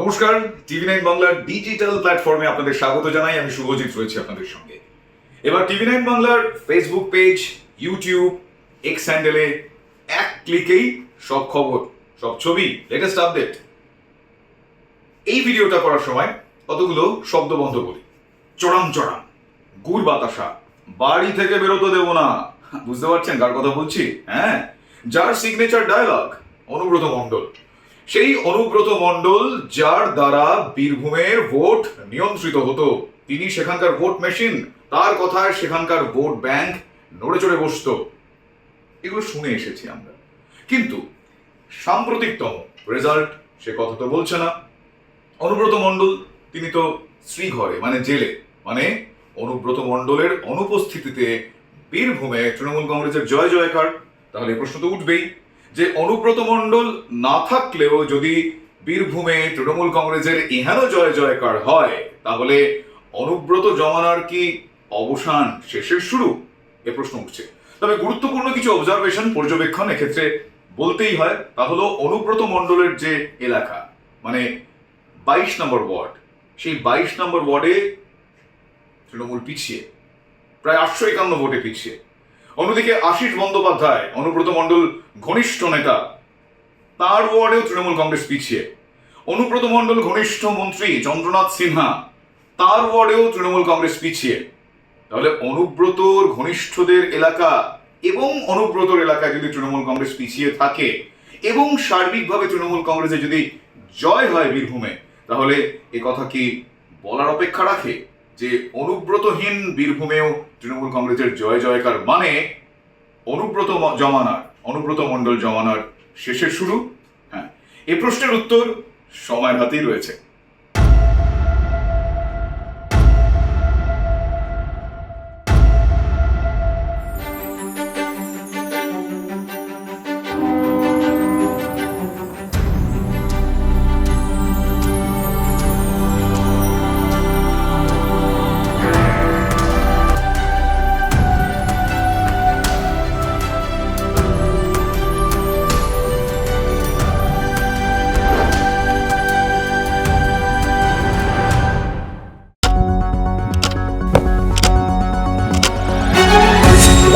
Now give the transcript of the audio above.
নমস্কার, TV nine বাংলার digital প্ল্যাটফর্মে আপনাদের স্বাগত জানাই। আমি শুভজিৎ রয়েছি আপনাদের সঙ্গে। এবার টিভি নাইন বাংলার ফেসবুক পেজ ইউটিউব এক্স হ্যান্ডেলে এক ক্লিকেই সব খবর, সব ছবি লেটেস্ট আপডেট এই ভিডিওটা করার সময় কতগুলো শব্দ বন্ধ করি। চড়াম চড়াম। গুড় বাতাসা। বাড়ি থেকে বেরোতে দেবো না। বুঝতে পারছেন কার কথা বলছি? হ্যাঁ? যার সিগনেচার ডায়লগ অনুব্রত মণ্ডল। সেই অনুব্রত মণ্ডল যার দ্বারা বীরভূমের ভোট নিয়ন্ত্রিত হতো। তিনি সেখানকার ভোট মেশিন, তার কথায় সেখানকার ভোট ব্যাংক নড়ে চড়ে বসতো। এগুলো শুনে এসেছি আমরা। কিন্তু সাম্প্রতিকতম রেজাল্ট সে কথা তো বলছে না। অনুব্রত মণ্ডল, তিনি তো শ্রীঘরে মানে জেলে মানে অনুব্রত মণ্ডলের অনুপস্থিতিতে বীরভূমে তৃণমূল কংগ্রেসের জয় জয়কার। তাহলে প্রশ্ন তো উঠবেই। যে অনুব্রত মণ্ডল না থাকলেও যদি বীরভূমে তৃণমূল কংগ্রেসের ইহানো জয় জয়কার হয়, তাহলে অনুব্রত জমানার কি অবসান শেষের শুরু? এ প্রশ্ন উঠছে। তবে গুরুত্বপূর্ণ কিছু অবজারভেশন পর্যবেক্ষণ এক্ষেত্রে বলতেই হয়, তা হলো অনুব্রত মণ্ডলের যে এলাকা মানে বাইশ নম্বর ওয়ার্ড, সেই বাইশ নম্বর ওয়ার্ডে তৃণমূল পিছিয়ে, প্রায় আটশো একান্ন ভোটে পিছিয়ে। অন্যদিকে আশিস বন্দ্যোপাধ্যায়, অনুব্রত মণ্ডল ঘনিষ্ঠ নেতা, তার ওয়ার্ডেও তৃণমূল কংগ্রেস পিছিয়ে। অনুব্রত মণ্ডল ঘনিষ্ঠ মন্ত্রী চন্দ্রনাথ সিনহা, তার ওয়ার্ডেও তৃণমূল কংগ্রেস পিছিয়ে। তাহলে অনুব্রতর ঘনিষ্ঠদের এলাকা এবং অনুব্রতর এলাকায় যদি তৃণমূল কংগ্রেস পিছিয়ে থাকে এবং সার্বিকভাবে তৃণমূল কংগ্রেসে যদি জয় হয় বীরভূমে, তাহলে এ কথা কি বলার অপেক্ষা রাখে? যে অনুব্রতহীন বীরভূমেও তৃণমূল কংগ্রেসের জয় জয়কার মানে অনুব্রত জমানার, অনুব্রত মণ্ডল জমানার শেষের শুরু। হ্যাঁ এ প্রশ্নের উত্তর সময়ের হাতেই রয়েছে।